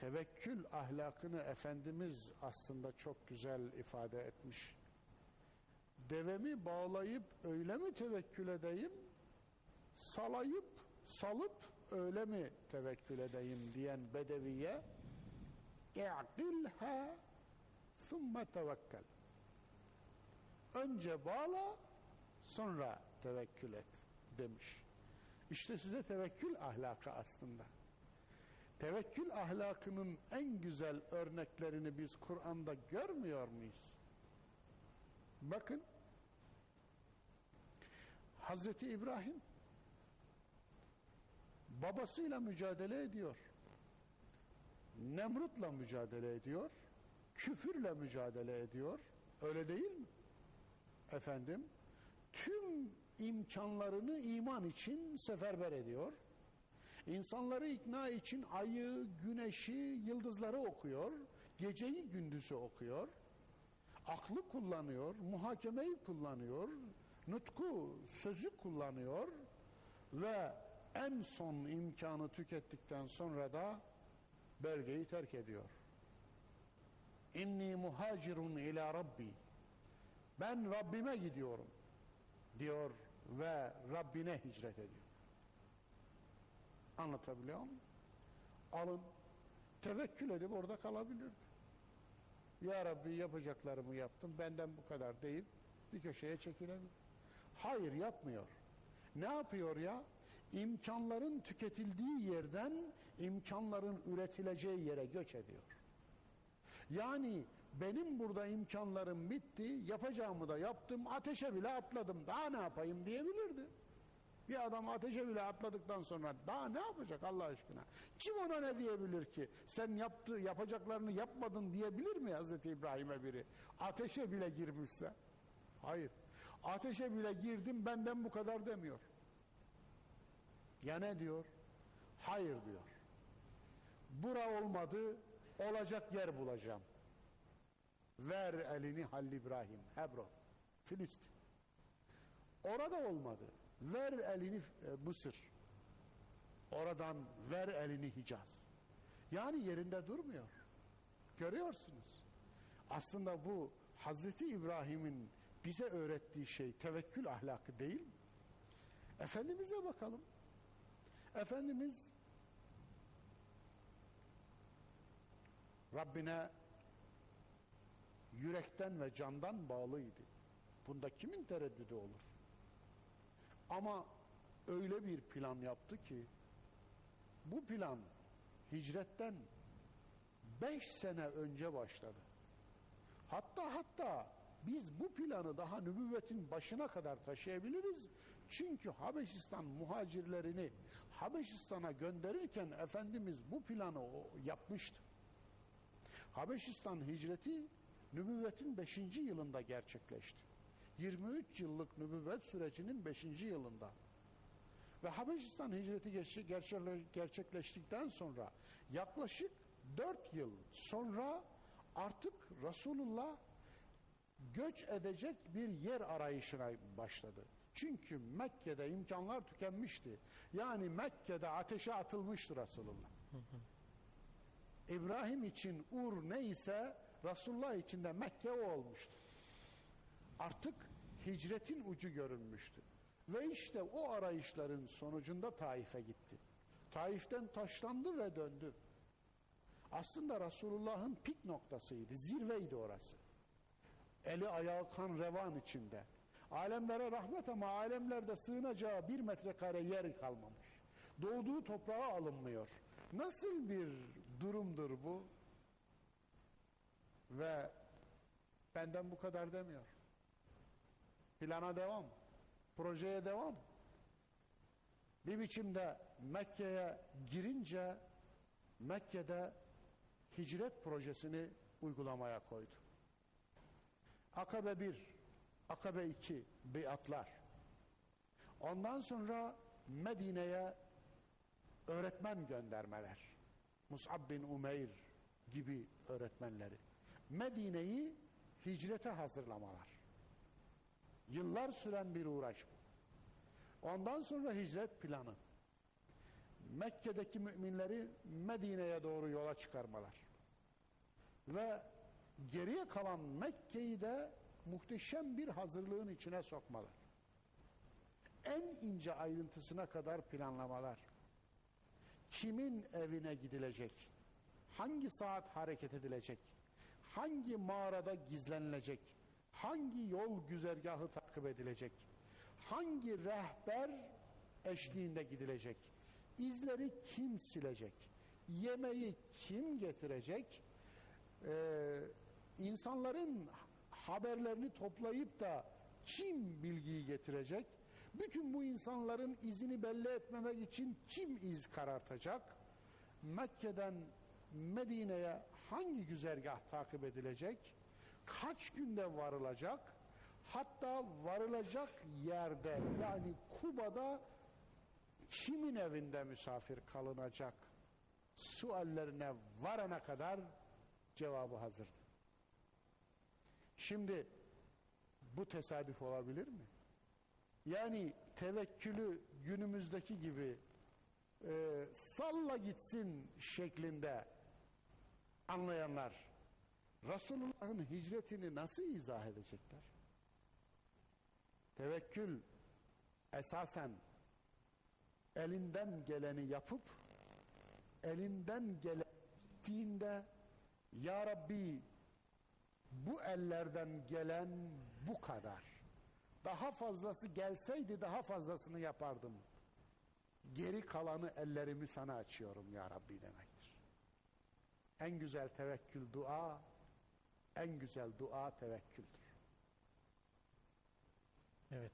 tevekkül ahlakını Efendimiz aslında çok güzel ifade etmiş. Devemi bağlayıp öyle mi tevekkül edeyim, salayıp, salıp öyle mi tevekkül edeyim diyen bedeviye اِعْقِلْهَا ثُمَّ تَوَكَّلْ Önce bağla, sonra tevekkül et demiş. İşte size tevekkül ahlakı aslında. Tevekkül ahlakının en güzel örneklerini biz Kur'an'da görmüyor muyuz? Bakın Hazreti İbrahim babasıyla mücadele ediyor. Nemrut'la mücadele ediyor. Küfürle mücadele ediyor. Öyle değil mi? Efendim tüm imkanlarını iman için seferber ediyor. İnsanları ikna için ayı, güneşi, yıldızları okuyor. Geceyi gündüzü okuyor. Aklı kullanıyor, muhakemeyi kullanıyor, nutku, sözü kullanıyor ve en son imkanı tükettikten sonra da bölgeyi terk ediyor. İnni muhacirun ila Rabbi. Ben Rabbime gidiyorum diyor ve Rabbine hicret ediyor. Anlatabiliyor muyum? Alın, tevekkül edip orada kalabilirdi. Ya Rabbi yapacaklarımı yaptım, benden bu kadar deyip bir köşeye çekilebilir. Hayır yapmıyor. Ne yapıyor ya? İmkanların tüketildiği yerden imkanların üretileceği yere göç ediyor. Yani benim burada imkanlarım bitti, yapacağımı da yaptım, ateşe bile atladım, daha ne yapayım diyebilirdi. Bir adam ateşe bile atladıktan sonra daha ne yapacak Allah aşkına? Kim ona ne diyebilir ki? Sen yaptı, yapacaklarını yapmadın diyebilir mi Hazreti İbrahim'e biri? Ateşe bile girmişse. Hayır. Ateşe bile girdim benden bu kadar demiyor. Ya ne diyor? Hayır diyor. Bura olmadı, olacak yer bulacağım. Ver elini Halil İbrahim, Hebron, Filistin. Orada olmadı. Ver elini e, Mısır. Oradan ver elini Hicaz. Yani yerinde durmuyor. Görüyorsunuz. Aslında bu Hazreti İbrahim'in bize öğrettiği şey tevekkül ahlakı değil mi? Efendimiz'e bakalım. Efendimiz Rabbine yürekten ve candan bağlıydı. Bunda kimin tereddüdü olur? Ama öyle bir plan yaptı ki bu plan hicretten beş sene önce başladı. Hatta hatta biz bu planı daha nübüvvetin başına kadar taşıyabiliriz. Çünkü Habeşistan muhacirlerini Habeşistan'a gönderirken Efendimiz bu planı yapmıştı. Habeşistan hicreti nübüvvetin 5. yılında gerçekleşti. 23 yıllık nübüvvet sürecinin 5. yılında. Ve Habeşistan hicreti gerçekleştikten sonra yaklaşık 4 yıl sonra artık Resulullah göç edecek bir yer arayışına başladı. Çünkü Mekke'de imkanlar tükenmişti. Yani Mekke'de ateşe atılmıştı Resulullah. İbrahim için Ur neyse Resulullah için de Mekke o olmuştu. Artık hicretin ucu görünmüştü. Ve işte o arayışların sonucunda Taif'e gitti. Taif'ten taşlandı ve döndü. Aslında Resulullah'ın pik noktasıydı, zirveydi orası. Eli ayağı kan revan içinde. Alemlere rahmet ama alemlerde sığınacağı bir metrekare yer kalmamış. Doğduğu toprağa alınmıyor. Nasıl bir durumdur bu? Ve benden bu kadar demiyor. Plana devam. Projeye devam. Bir biçimde Mekke'ye girince Mekke'de hicret projesini uygulamaya koydu. Akabe 1, Akabe 2 biatlar. Ondan sonra Medine'ye öğretmen göndermeler. Mus'ab bin Umeyr gibi öğretmenleri. Medine'yi hicrete hazırlamalar. Yıllar süren bir uğraş bu. Ondan sonra hicret planı. Mekke'deki müminleri Medine'ye doğru yola çıkarmalar. Ve geriye kalan Mekke'yi de muhteşem bir hazırlığın içine sokmalar. En ince ayrıntısına kadar planlamalar. Kimin evine gidilecek? Hangi saat hareket edilecek? Hangi mağarada gizlenilecek? Hangi yol güzergahı takip edilecek? Hangi rehber eşliğinde gidilecek? İzleri kim silecek? Yemeği kim getirecek? Ee, insanların haberlerini toplayıp da kim bilgiyi getirecek? Bütün bu insanların izini belli etmemek için kim iz karartacak? Mekke'den Medine'ye hangi güzergah takip edilecek? Kaç günde varılacak? Hatta varılacak yerde yani Kuba'da kimin evinde misafir kalınacak? Suallerine varana kadar cevabı hazırdı. Şimdi bu tesadüf olabilir mi? Yani tevekkülü günümüzdeki gibi e, salla gitsin şeklinde anlayanlar Resulullah'ın hicretini nasıl izah edecekler? Tevekkül esasen elinden geleni yapıp elinden gelendiğinde Ya Rabbi bu ellerden gelen bu kadar. Daha fazlası gelseydi daha fazlasını yapardım. Geri kalanı ellerimi sana açıyorum ya Rabbi demektir. En güzel tevekkül dua, en güzel dua tevekküldür. Evet.